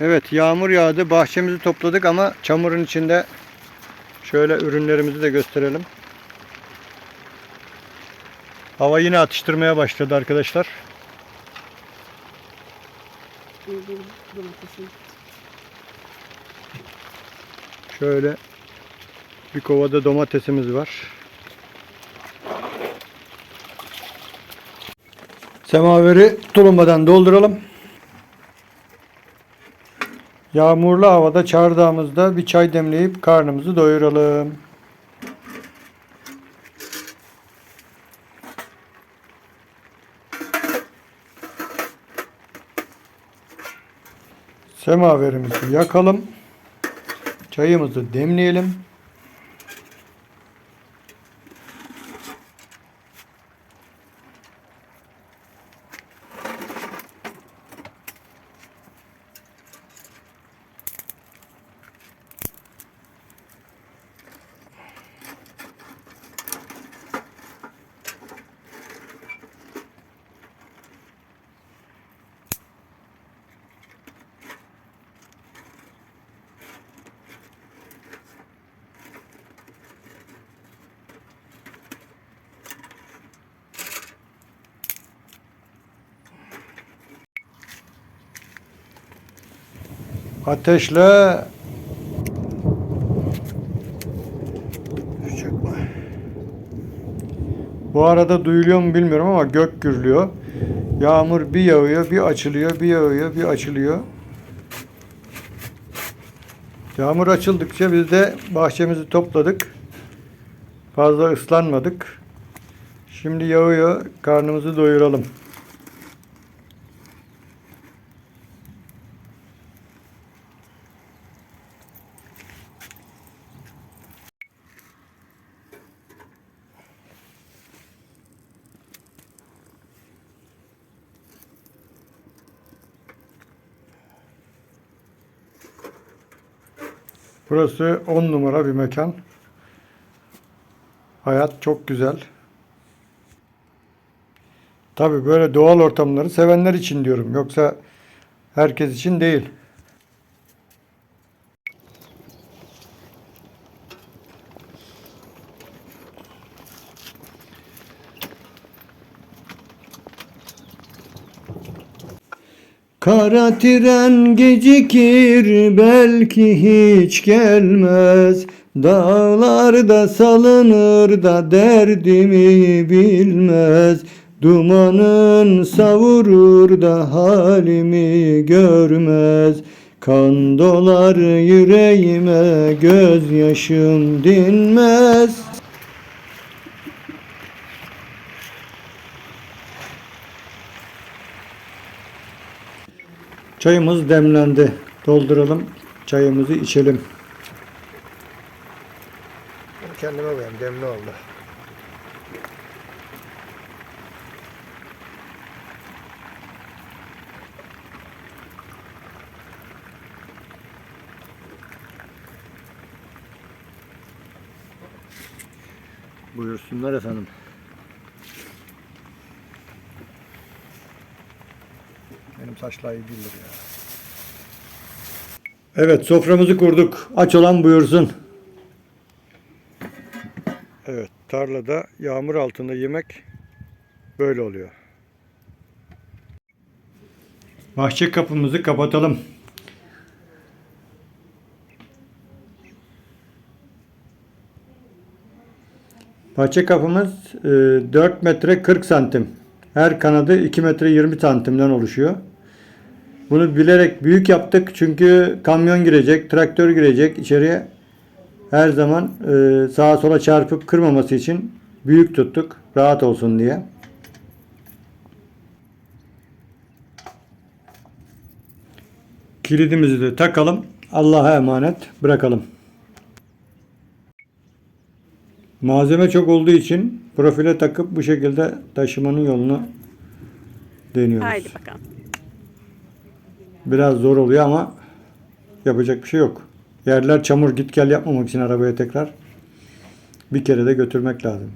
Evet yağmur yağdı. Bahçemizi topladık ama çamurun içinde şöyle ürünlerimizi de gösterelim. Hava yine atıştırmaya başladı arkadaşlar. Şöyle bir kovada domatesimiz var. Semaveri tulumbadan dolduralım. Yağmurlu havada çardağımızda bir çay demleyip karnımızı doyuralım. Semaverimizi yakalım. Çayımızı demleyelim. Ateşle. Bu arada duyuluyor mu bilmiyorum ama gök gürlüyor. Yağmur bir yağıyor, bir açılıyor, bir yağıyor, bir açılıyor. Yağmur açıldıkça biz de bahçemizi topladık. Fazla ıslanmadık. Şimdi yağıyor, karnımızı doyuralım. Burası 10 numara bir mekan. Hayat çok güzel. Tabi böyle doğal ortamları sevenler için diyorum. Yoksa herkes için değil. Kara tren gecikir belki hiç gelmez. Dağlarda salınır da derdimi bilmez. Dumanın savurur da halimi görmez. Kan dolar yüreğime gözyaşım dinmez Çayımız demlendi. Dolduralım. Çayımızı içelim. Kendime koyayım. Demli oldu. Buyursunlar efendim. Benim saçlar iyi değildir ya. Evet soframızı kurduk. Aç olan buyursun. Evet tarlada yağmur altında yemek böyle oluyor. Bahçe kapımızı kapatalım. Bahçe kapımız e, 4 metre 40 santim. Her kanadı 2 metre 20 santimden oluşuyor. Bunu bilerek büyük yaptık çünkü kamyon girecek, traktör girecek içeriye. Her zaman e, sağa sola çarpıp kırmaması için büyük tuttuk. Rahat olsun diye. Kilidimizi de takalım. Allah'a emanet bırakalım. Malzeme çok olduğu için profile takıp bu şekilde taşımanın yolunu deniyoruz. Haydi bakalım. Biraz zor oluyor ama yapacak bir şey yok. Yerler çamur git gel yapmamak için arabaya tekrar bir kere de götürmek lazım.